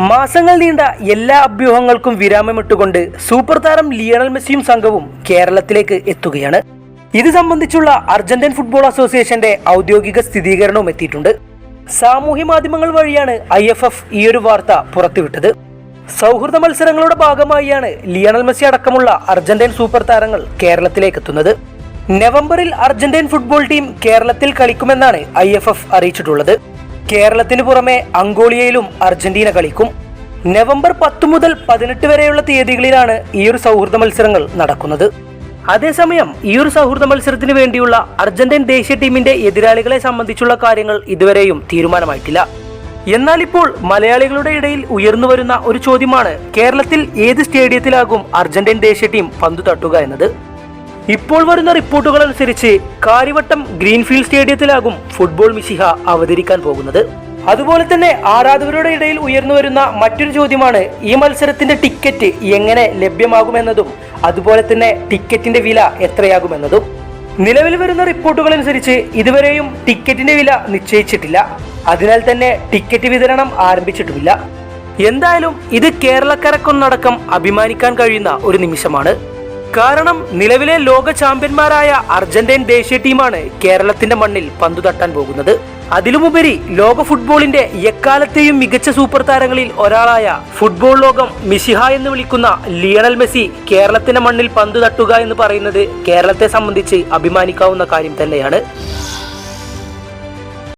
മാസങ്ങൾ നീണ്ട എല്ലാ അഭ്യൂഹങ്ങൾക്കും വിരാമമിട്ടുകൊണ്ട് സൂപ്പർ താരം ലിയണൽ മെസ്സിയും സംഘവും കേരളത്തിലേക്ക് എത്തുകയാണ്. ഇത് സംബന്ധിച്ചുള്ള അർജന്റീൻ ഫുട്ബോൾ അസോസിയേഷന്റെ ഔദ്യോഗിക സ്ഥിരീകരണവും എത്തിയിട്ടുണ്ട്. സാമൂഹ്യ മാധ്യമങ്ങൾ വഴിയാണ് ഐ എഫ് എഫ് ഈ ഒരു വാർത്ത പുറത്തുവിട്ടത്. സൗഹൃദ മത്സരങ്ങളുടെ ഭാഗമായാണ് ലിയണൽ മെസ്സി അടക്കമുള്ള അർജന്റീൻ സൂപ്പർ താരങ്ങൾ കേരളത്തിലേക്ക് എത്തുന്നത്. നവംബറിൽ അർജന്റീൻ ഫുട്ബോൾ ടീം കേരളത്തിൽ കളിക്കുമെന്നാണ് ഐ അറിയിച്ചിട്ടുള്ളത്. കേരളത്തിന് പുറമെ അങ്കോളിയയിലും അർജന്റീന കളിക്കും. നവംബർ പത്ത് മുതൽ പതിനെട്ട് വരെയുള്ള തീയതികളിലാണ് ഈ ഒരു സൗഹൃദ മത്സരങ്ങൾ നടക്കുന്നത്. അതേസമയം ഈ ഒരു സൗഹൃദ മത്സരത്തിന് വേണ്ടിയുള്ള അർജന്റീൻ ദേശീയ ടീമിന്റെ എതിരാളികളെ സംബന്ധിച്ചുള്ള കാര്യങ്ങൾ ഇതുവരെയും തീരുമാനമായിട്ടില്ല. എന്നാൽ ഇപ്പോൾ മലയാളികളുടെ ഇടയിൽ ഉയർന്നു വരുന്ന ഒരു ചോദ്യമാണ് കേരളത്തിൽ ഏത് സ്റ്റേഡിയത്തിലാകും അർജന്റീൻ ദേശീയ ടീം പന്തു തട്ടുക എന്നത്? ഇപ്പോൾ വരുന്ന റിപ്പോർട്ടുകൾ അനുസരിച്ച് കാര്യവട്ടം ഗ്രീൻഫീൽഡ് സ്റ്റേഡിയത്തിലാകും ഫുട്ബോൾ മിശിഹ അവതരിക്കാൻ പോകുന്നത്. അതുപോലെ തന്നെ ആരാധകരുടെ ഇടയിൽ ഉയർന്നു വരുന്ന മറ്റൊരു ചോദ്യമാണ് ഈ മത്സരത്തിന്റെ ടിക്കറ്റ് എങ്ങനെ ലഭ്യമാകുമെന്നതും അതുപോലെ തന്നെ ടിക്കറ്റിന്റെ വില എത്രയാകുമെന്നതും. നിലവിൽ വരുന്ന റിപ്പോർട്ടുകൾ അനുസരിച്ച് ഇതുവരെയും ടിക്കറ്റിന്റെ വില നിശ്ചയിച്ചിട്ടില്ല. അതിനാൽ തന്നെ ടിക്കറ്റ് വിതരണം ആരംഭിച്ചിട്ടുമില്ല. എന്തായാലും ഇത് കേരളക്കരക്കൊന്നടക്കം അഭിമാനിക്കാൻ കഴിയുന്ന ഒരു നിമിഷമാണ്. കാരണം നിലവിലെ ലോക ചാമ്പ്യന്മാരായ അർജന്റീൻ ദേശീയ ടീമാണ് കേരളത്തിന്റെ മണ്ണിൽ പന്തു തട്ടാൻ പോകുന്നത്. അതിലുമുപരി ലോക ഫുട്ബോളിന്റെ എക്കാലത്തെയും മികച്ച സൂപ്പർ താരങ്ങളിൽ ഒരാളായ ഫുട്ബോൾ ലോകം മിഷിഹ എന്ന് വിളിക്കുന്ന ലിയണൽ മെസ്സി കേരളത്തിന്റെ മണ്ണിൽ പന്തു തട്ടുക എന്ന് പറയുന്നത് കേരളത്തെ സംബന്ധിച്ച് അഭിമാനിക്കാവുന്ന കാര്യം തന്നെയാണ്.